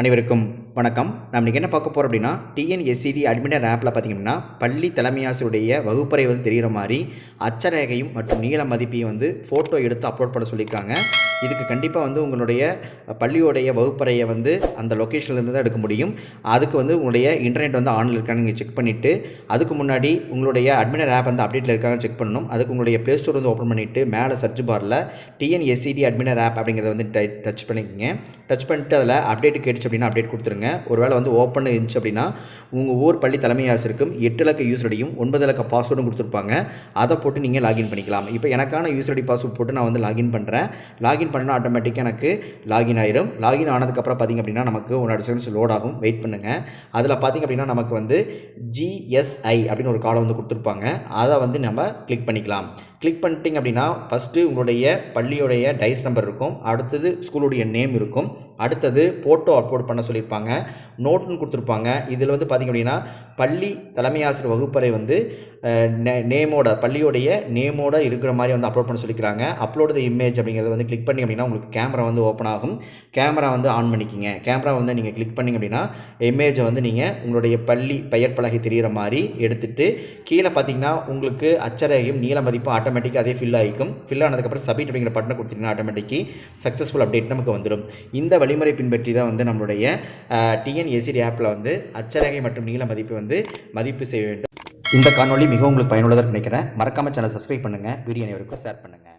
அனைவருக்கும் வணக்கம். நம்ம இன்றைக்கி என்ன பார்க்க போகிறோம் அப்படின்னா டிஎன்எஸ்சிடி அட்மிட்டர் ஆப்பில் பார்த்தீங்கன்னா பள்ளி தலைமையாசிரியருடைய வகுப்பறை வந்து தெரிகிற மாதிரி அச்சரேகையும் மற்றும் நீள மதிப்பையும் வந்து ஃபோட்டோ எடுத்து அப்லோட் பண்ண சொல்லியிருக்காங்க. இதுக்கு கண்டிப்பாக வந்து உங்களுடைய பள்ளியோடைய வகுப்பறையை வந்து அந்த லொக்கேஷன்லேருந்து தான் எடுக்க முடியும். அதுக்கு வந்து உங்களுடைய இன்டர்நெட் வந்து ஆனில் இருக்கான்னு நீங்கள் செக் பண்ணிவிட்டு அதுக்கு முன்னாடி உங்களுடைய அட்மினர் ஆப் வந்து அப்டேட்டில் இருக்காங்க செக் பண்ணணும். அதுக்கு உங்களுடைய ப்ளே ஸ்டோர் வந்து ஓப்பன் பண்ணிவிட்டு மேலே சர்ச் பாரில் டிஎன்எஸ்சிடி அட்மினர் ஆப் அப்படிங்கிறத வந்து டச் பண்ணிக்கோங்க. டச் பண்ணிட்டு அதில் அப்டேட் கேட்டுச்சு அப்படின்னா அப்டேட் கொடுத்துருங்க. ஒருவேளை வந்து ஓப்பன் இருந்துச்சு அப்படின்னா உங்கள் ஊர் பள்ளி தலைமை ஆசிரியருக்கும் எட்டு இலக்க யூசர் ஐடியும் ஒன்பது இலக்க பாஸ்வேர்டும் கொடுத்துருப்பாங்க. அதை போட்டு நீங்கள் லாகின் பண்ணிக்கலாம். இப்போ எனக்கான யூசர் ஐடி பாஸ்வேர்ட் போட்டு நான் வந்து லாகின் பண்ணுறேன் லாகின் பண்ணால் ஆட்டோமேட்டிக்காக எனக்கு லாகின் ஆயிரும். லாகின் ஆனதுக்கப்புறம் பார்த்திங்க அப்படின்னா நமக்கு ஒன் அடுத்த செகண்ட்ஸ் லோட் ஆகும். வெயிட் பண்ணுங்கள் அதில் பார்த்திங்க அப்படின்னா நமக்கு வந்து ஜிஎஸ்ஐ அப்படின்னு ஒரு காலம் வந்து கொடுத்துருப்பாங்க. அதை வந்து நம்ம கிளிக் பண்ணிக்கலாம். கிளிக் பண்ணிட்டீங்க அப்படின்னா ஃபஸ்ட்டு உங்களுடைய பள்ளியுடைய டைஸ் நம்பர் இருக்கும். அடுத்தது ஸ்கூலுடைய நேம் இருக்கும். அடுத்தது ஃபோட்டோ அப்லோட் பண்ண சொல்லியிருப்பாங்க. நோட்டுன்னு கொடுத்துருப்பாங்க. இதில் வந்து பார்த்திங்க அப்படின்னா பள்ளி தலைமை ஆசிரியர் வகுப்பறை வந்து நேமோட பள்ளியோடைய நேமோட இருக்கிற மாதிரி வந்து அப்லோட் பண்ண சொல்லிக்கிறாங்க. அப்லோடு த இமேஜ் அப்படிங்கிறத வந்து கிளிக் பண்ணி அப்படின்னா உங்களுக்கு கேமரா வந்து ஓப்பன் ஆகும். கேமரா வந்து ஆன் பண்ணிக்கிங்க. கேமரா வந்து நீங்கள் கிளிக் பண்ணிங்க அப்படின்னா இமேஜை வந்து நீங்கள் உங்களுடைய பள்ளி பெயர் பலகை தெரிகிற மாதிரி எடுத்துகிட்டு கீழே பார்த்தீங்கன்னா உங்களுக்கு அச்சரேகையும் நீள மதிப்பும் ஆட்டோமேட்டிக்காக அதே ஃபில் ஆகிக்கும். ஃபில் ஆனதுக்கப்புறம் சப்மிட் அப்படிங்கிற பட்டனை கொடுத்தீங்கன்னா ஆட்டோமேட்டிக்கு சக்ஸஸ்ஃபுல் அப்டேட் நமக்கு வந்துடும். இந்த வழிமுறை பின்பற்றி தான் வந்து நம்மளுடைய டிஎன்ஏசிடி ஆப்பில் வந்து அச்சரேகை மற்றும் நீள மதிப்பு வந்து மதிப்பு செய்ய வேண்டும். இந்த காணொளி மிகவும் உங்களுக்கு பயனுள்ளதாக நினைக்கிறேன். மறக்காமல் சேனல் சப்ஸ்கிரைப் பண்ணுங்கள் வீடியோ அனைவருக்கும் ஷேர் பண்ணுங்கள்